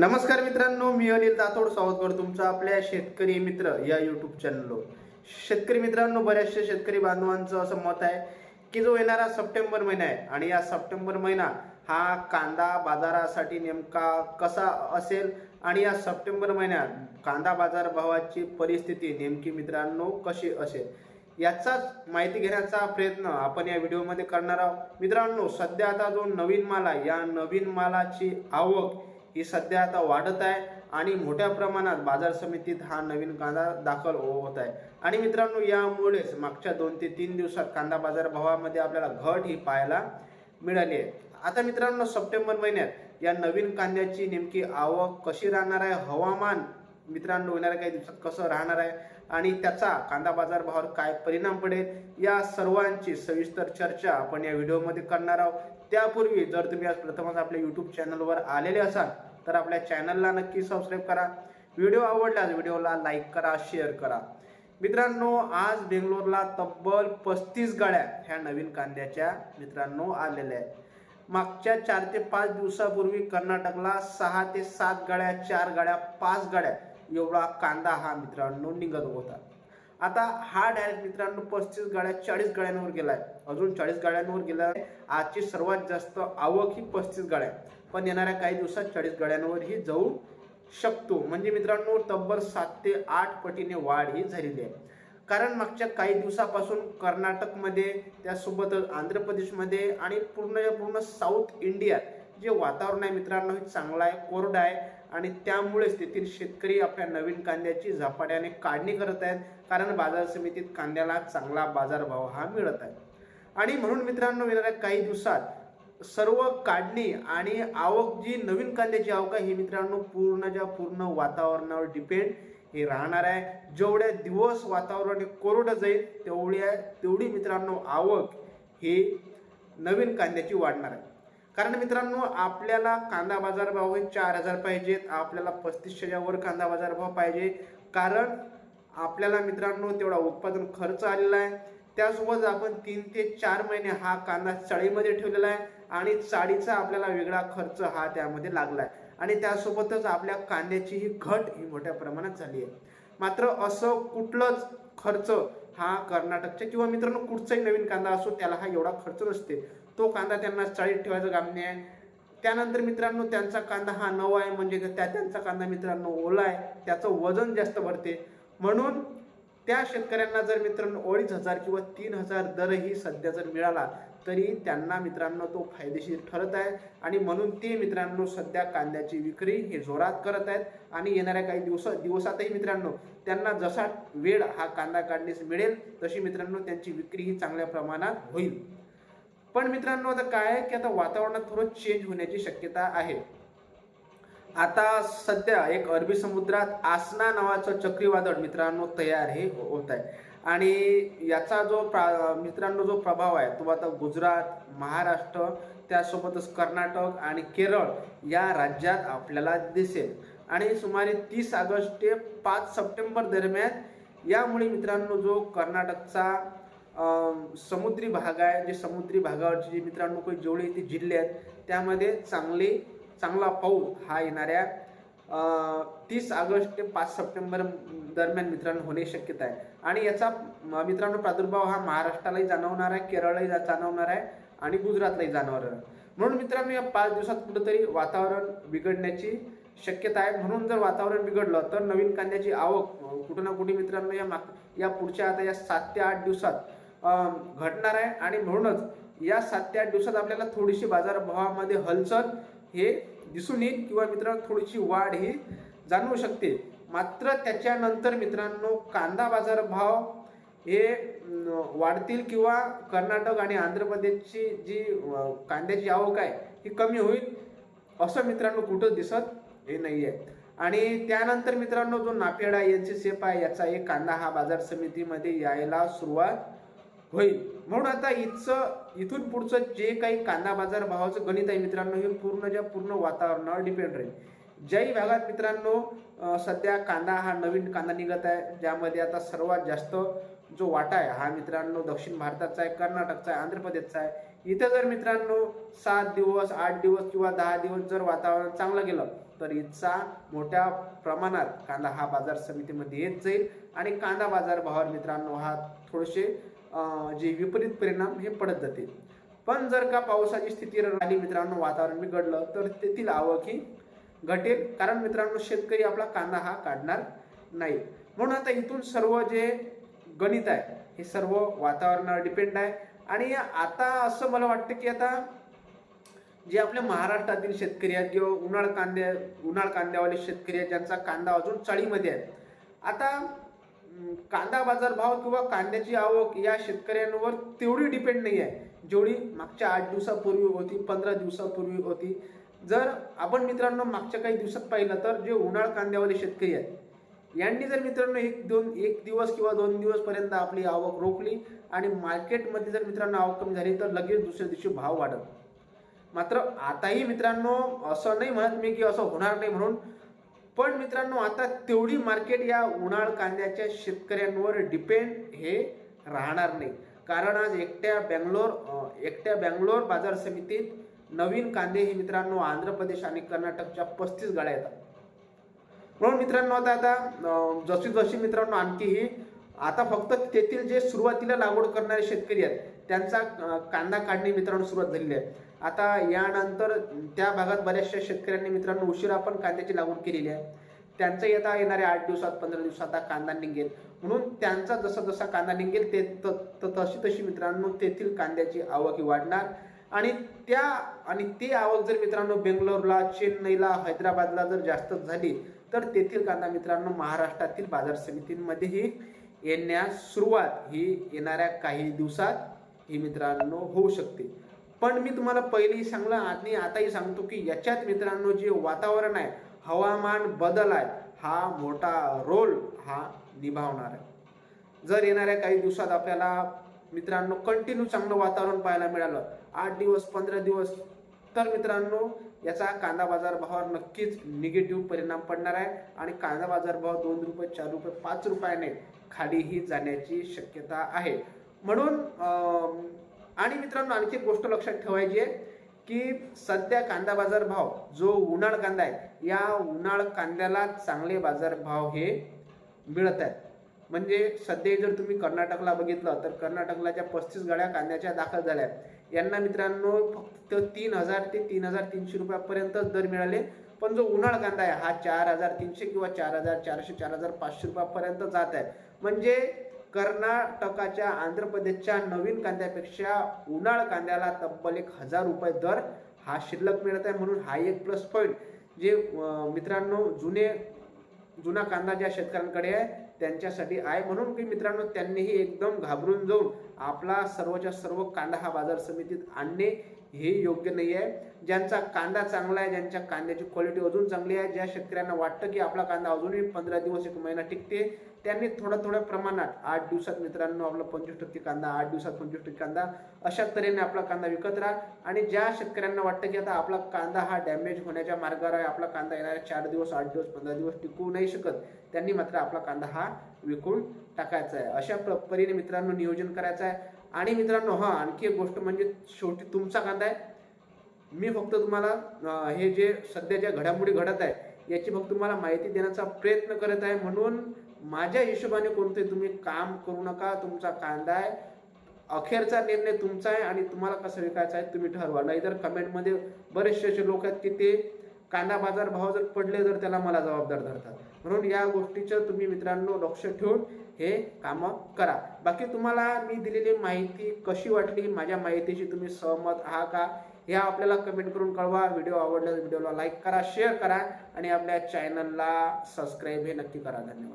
नमस्कार मित्रांनो मी अनिल दातोड स्वागत करतो तुमचं आपल्या शेतकरी मित्र या युट्यूब चॅनलवर शेतकरी मित्रांनो बऱ्याचशा शेतकरी बांधवांचं असं मत आहे की जो येणारा सप्टेंबर महिना आहे आणि या सप्टेंबर महिना हा कांदा बाजारासाठी नेमका कसा असेल आणि या सप्टेंबर महिन्यात कांदा बाजार भावाची परिस्थिती नेमकी मित्रांनो कशी असेल याचाच माहिती घेण्याचा प्रयत्न आपण या व्हिडिओमध्ये करणार आहोत. मित्रांनो सध्या आता जो नवीन माला या नवीन मालाची आवक ही सध्या आता वाढत आहे आणि मोठ्या प्रमाणात बाजार समितीत हा नवीन कांदा दाखल होत आहे. आणि मित्रांनो यामुळेच मागच्या दोन ते तीन दिवसात कांदा बाजार भावामध्ये आपल्याला घट ही पाहायला मिळाली आहे. आता मित्रांनो सप्टेंबर महिन्यात या नवीन कांद्याची नेमकी आवक कशी राहणार आहे? हवामान मित्रांनो येणाऱ्या काही दिवसात कसं राहणार आहे? आणि त्याचा कांदा बाजार भावावर काय परिणाम पडेल? या सर्वांची सविस्तर चर्चा आपण या व्हिडिओमध्ये करणार आहोत. त्यापूर्वी जर तुम्ही आज प्रथमच आपल्या यूट्यूब चॅनलवर आलेले असाल तर आपल्या चॅनलला नक्की सबस्क्राईब करा. व्हिडिओ आवडल्यास व्हिडिओला लाईक करा शेअर करा. मित्रांनो आज बेंगलोरला तब्बल पस्तीस गाड्या ह्या नवीन कांद्याच्या मित्रांनो आलेल्या आहेत. मागच्या चार ते पाच दिवसापूर्वी कर्नाटकला सहा ते सात गाड्या चार गाड्या पाच गाड्या एवढा कांदा हा मित्रांनो निघत होता. आता हा डायरेक्ट मित्रांनो पस्तीस गाड्या चाळीस गाड्यांवर गेला आहे अजून चाळीस गाड्यांवर गेला आहे आजची सर्वात जास्त आवक ही पस्तीस गाड्या पण येणाऱ्या काही दिवसात चाळीस गाड्यांवरही जाऊ शकतो. म्हणजे मित्रांनो तब्बल सात ते आठ पटीने वाढ ही झालेली आहे. कारण मागच्या काही दिवसापासून कर्नाटकमध्ये त्यासोबतच आंध्र प्रदेशमध्ये आणि पूर्ण पूर्ण साऊथ इंडियात जे वातावरण आहे मित्रांनो हे चांगलं आहे कोरडं आहे आणि त्यामुळेच तेथील शेतकरी आपल्या नवीन कांद्याची झपाट्याने काढणी करत आहेत. कारण बाजार समितीत कांद्याला चांगला बाजारभाव हा मिळत आहे. आणि म्हणून मित्रांनो येणाऱ्या काही दिवसात सर्व काढणी आणि आवक जी नवीन कांद्याची आवक आहे ही मित्रांनो पूर्णच्या पूर्ण वातावरणावर डिपेंड हे राहणार आहे. जेवढ्या दिवस वातावरण हे कोरडं जाईल तेवढ्या तेवढी मित्रांनो आवक हे नवीन कांद्याची वाढणार आहे. कारण मित्रांनो आपल्याला कांदा बाजार भाव हे चार हजार पाहिजेत. आपल्याला पस्तीसशेच्या वर कांदा बाजारभाव पाहिजे. कारण आपल्याला मित्रांनो तेवढा उत्पादन खर्च आलेला आहे. त्यासोबत आपण तीन ते चार महिने हा कांदा चाळीमध्ये ठेवलेला आहे आणि चाळीचा आपल्याला वेगळा खर्च हा त्यामध्ये लागला आहे. आणि त्यासोबतच आपल्या कांद्याची ही घट ही मोठ्या प्रमाणात झाली आहे. मात्र असं कुठलंच खर्च हा कर्नाटकच्या किंवा मित्रांनो कुठचाही नवीन कांदा असो त्याला हा एवढा खर्च नसते. तो कांदा त्यांना चाळीत ठेवायचं काम नाही आहे. त्यानंतर मित्रांनो त्यांचा कांदा हा नवा आहे म्हणजे त्या त्यांचा कांदा मित्रांनो ओला आहे. त्याचं वजन जास्त भरते. म्हणून त्या शेतकऱ्यांना जर मित्रांनो अडीच हजार किंवा तीन हजार दरही सध्या जर मिळाला तरी त्यांना मित्रांनो तो फायदेशीर ठरत आहे. आणि म्हणून ते मित्रांनो सध्या कांद्याची विक्री हे जोरात करत आहेत. आणि येणाऱ्या काही दिवस दिवसातही मित्रांनो त्यांना जसा वेळ हा कांदा काढण्यास मिळेल तशी मित्रांनो त्यांची विक्री ही चांगल्या प्रमाणात होईल. पण मित्रांनो आता काय आहे की आता वातावरणात थोडं चेंज होण्याची शक्यता आहे. आता सध्या एक अरबी समुद्रात आसना नावाचं चक्रीवादळ मित्रांनो तयार हे हो- होत आहे. आणि याचा जो प्रा मित्रांनो जो प्रभाव आहे तो आता गुजरात महाराष्ट्र त्यासोबतच कर्नाटक आणि केरळ या राज्यात आपल्याला दिसेल. आणि सुमारे तीस ऑगस्ट ते पाच सप्टेंबर दरम्यान यामुळे मित्रांनो जो कर्नाटकचा समुद्री भाग आहे जे समुद्री भागावरचे जे मित्रांनो काही जेवढे ते जिल्हे आहेत त्यामध्ये चांगले चांगला पाऊस हा येणाऱ्या तीस ऑगस्ट ते पाच सप्टेंबर दरम्यान मित्रांनो होणे शक्यता आहे. आणि याचा मित्रांनो प्रादुर्भाव हा महाराष्ट्रालाही जाणवणार आहे केरळलाही जाणवणार आहे आणि गुजरातलाही जाणवणार आहे. म्हणून मित्रांनो या पाच दिवसात कुठंतरी वातावरण बिघडण्याची शक्यता आहे. म्हणून जर वातावरण बिघडलं तर नवीन कांद्याची आवक कुठं ना कुठे मित्रांनो या माग या पुढच्या आता या सात ते आठ दिवसात घटणार घडणार आहे. आणि म्हणूनच या सात ते आठ दिवसात आपल्याला थोडीशी बाजारभावामध्ये हलचल हे दिसून येईल किंवा मित्रांनो थोडीशी वाढ ही जाणवू शकते. मात्र त्याच्यानंतर मित्रांनो कांदा बाजार भाव हे वाढतील किंवा कर्नाटक आणि आंध्र प्रदेशची जी कांद्याची आवक आहे ही कमी होईल असं मित्रांनो कुठं दिसत हे नाही आहे आणि त्यानंतर मित्रांनो जो नाफेडा एन सी सेप आहे याचा एक कांदा हा बाजार समितीमध्ये यायला सुरुवात होईल. म्हणून आता इथचं इथून पुढचं जे काही कांदा बाजार भावाचं गणित आहे मित्रांनो हे पूर्णच्या पूर्ण वातावरणावर डिपेंड राहील. ज्याही भागात मित्रांनो सध्या कांदा हा नवीन कांदा निघत आहे ज्यामध्ये आता सर्वात जास्त जो वाटा आहे हा मित्रांनो दक्षिण भारताचा आहे कर्नाटकचा आहे आंध्र प्रदेशचा आहे. इथं जर मित्रांनो सात दिवस आठ दिवस किंवा दहा दिवस जर वातावरण चांगलं गेलं तर इथचा मोठ्या प्रमाणात कांदा हा बाजार समितीमध्ये येत जाईल. आणि कांदा बाजार भावावर मित्रांनो हा थोडेसे जे विपरीत परिणाम हे पडत जातील पण जर का पावसाची स्थिती राहिली मित्रांनो वातावरण बिघडलं तर तेथील आवक ही घटेल. कारण मित्रांनो शेतकरी आपला कांदा हा काढणार नाही. म्हणून आता इथून सर्व जे गणित आहे हे सर्व वातावरणावर डिपेंड आहे. आणि आता असं मला वाटतं की आता जे आपल्या महाराष्ट्रातील शेतकरी आहेत किंवा उन्हाळ कांद्या उन्हाळ कांद्यावाले शेतकरी आहेत ज्यांचा कांदा अजून चाळीमध्ये आहे. आता कांदा बाजार भाव किंवा कांद्याची आवक या शेतकऱ्यांवर तेवढी डिपेंड नाही आहे जेवढी मागच्या आठ दिवसापूर्वी होती पंधरा दिवसापूर्वी होती. जर आपण मित्रांनो मागच्या काही दिवसात पाहिलं तर जे उन्हाळ कांद्यावाले शेतकरी आहेत यांनी जर मित्रांनो एक दोन एक दिवस किंवा दोन दिवसपर्यंत आपली आवक रोखली आणि मार्केटमध्ये जर मित्रांनो आवक कमी झाली तर लगेच दुसऱ्या दिवशी भाव वाढत. मात्र आताही मित्रांनो असं नाही म्हणत मी की असं होणार नाही म्हणून पण मित्रांनो आता तेवढी मार्केट या उन्हाळ कांद्याच्या शेतकऱ्यांवर डिपेंड हे राहणार नाही. कारण आज एकट्या बँगलोर एकट्या बँगलोर बाजार समितीत नवीन कांदे हे मित्रांनो आंध्र प्रदेश आणि कर्नाटकच्या पस्तीस गाड्या येतात. म्हणून मित्रांनो आता आता जशी जशी मित्रांनो आणखी ही आता फक्त तेथील जे सुरुवातीला लागवड करणारे शेतकरी आहेत त्यांचा कांदा काढणे मित्रांनो सुरुवात झालेली आहे. आता यानंतर त्या भागात बऱ्याचशा शेतकऱ्यांनी मित्रांनो उशिरा पण कांद्याची लागवड केलेली आहे. त्यांचं येता येणाऱ्या आठ दिवसात पंधरा दिवसात हा कांदा निघेल. म्हणून त्यांचा जसा जसा कांदा निघेल ते त- त- तशी तशी मित्रांनो तेथील कांद्याची आवक ही वाढणार. आणि त्या आणि ती आवक जर मित्रांनो बेंगलोरला चेन्नईला हैदराबादला जर जास्त झाली तर तेथील कांदा मित्रांनो महाराष्ट्रातील बाजार समितींमध्येही येण्यास सुरुवात ही येणाऱ्या काही दिवसात ही मित्रांनो होऊ शकते. पण मी तुम्हाला पहिलेही सांगलं आणि आताही सांगतो की याच्यात मित्रांनो जे वातावरण आहे हवामान बदल आहे हा मोठा रोल हा निभावणार आहे. जर येणाऱ्या काही दिवसात आपल्याला मित्रांनो कंटिन्यू चांगलं वातावरण पाहायला मिळालं आठ दिवस पंधरा दिवस तर मित्रांनो याचा कांदा बाजार भावावर नक्कीच निगेटिव्ह परिणाम पडणार आहे आणि कांदा बाजार भाव दोन रुपये चार रुपये पाच रुपयाने खालीही जाण्याची शक्यता आहे. म्हणून आणि मित्रांनो आणखी एक गोष्ट लक्षात ठेवायची आहे की सध्या कांदा बाजार भाव जो उन्हाळ कांदा आहे या उन्हाळ कांद्याला चांगले बाजार भाव हे मिळत आहेत. म्हणजे सध्या जर तुम्ही कर्नाटकला बघितलं तर कर्नाटकला ज्या पस्तीस गाड्या कांद्याच्या दाखल झाल्या आहेत, यांना मित्रांनो फक्त तीन हजार ते तीन हजार तीनशे रुपयापर्यंतच दर मिळाले. पण जो उन्हाळ कांदा आहे हा चार हजार तीनशे किंवा चार हजार चारशे चार हजार पाचशे रुपयापर्यंत जात आहे. म्हणजे कर्नाटकाच्या आंध्र प्रदेशच्या नवीन कांद्यापेक्षा उन्हाळ कांद्याला तब्बल एक हजार रुपये दर हा शिल्लक मिळत आहे म्हणून हा एक प्लस पॉईंट जे मित्रांनो जुने जुना कांदा ज्या शेतकऱ्यांकडे आहे त्यांच्यासाठी आहे. म्हणून की मित्रांनो त्यांनीही एकदम घाबरून जाऊन आपला सर्वच्या सर्व कांदा हा बाजार समितीत आणणे हे योग्य नाही आहे. ज्यांचा कांदा चांगला आहे ज्यांच्या कांद्याची क्वालिटी अजून चांगली आहे ज्या शेतकऱ्यांना वाटतं की आपला कांदा अजूनही पंधरा दिवस एक महिना टिकते त्यांनी थोड्या थोड्या प्रमाणात आठ दिवसात मित्रांनो आपला पंचवीस टक्के कांदा आठ दिवसात पंचवीस टक्के कांदा अशा तऱ्हेने आपला कांदा विकत राहा. आणि ज्या शेतकऱ्यांना वाटतं की आता आपला कांदा हा डॅमेज होण्याच्या मार्गावर आहे आपला कांदा येणाऱ्या चार दिवस आठ दिवस पंधरा दिवस टिकू नाही शकत त्यांनी मात्र आपला कांदा हा विकून टाकायचा आहे. अशा प्र- परीने मित्रांनो नियोजन करायचं आहे. आणि मित्रांनो हा आणखी एक गोष्ट म्हणजे शेवटी तुमचा कांदा आहे. मी फक्त तुम्हाला हे जे सध्या ज्या घडामोडी घडत आहे याची फक्त तुम्हाला माहिती देण्याचा प्रयत्न करत आहे. म्हणून माझ्या हिशोबाने कोणते तुम्ही काम करू नका तुमचा कांदा आहे अखेरचा निर्णय तुमचा आहे आणि तुम्हाला कसं विकायचा आहे तुम्ही ठरवा. नाहीतर कमेंटमध्ये बरेचसे असे लोक आहेत की ते कांदा बाजार भाव जर पडले तर त्याला मला जबाबदार धरतात. म्हणून या गोष्टीचं तुम्ही मित्रांनो लक्ष ठेवून हे कामं करा. बाकी तुम्हाला मी दिलेली माहिती कशी वाटली माझ्या माहितीशी तुम्ही सहमत आहात का हे आपल्याला कमेंट करून कळवा. व्हिडिओ आवडल्यास व्हिडिओला लाईक करा शेअर करा आणि आपल्या चॅनलला सबस्क्राईब हे नक्की करा. धन्यवाद.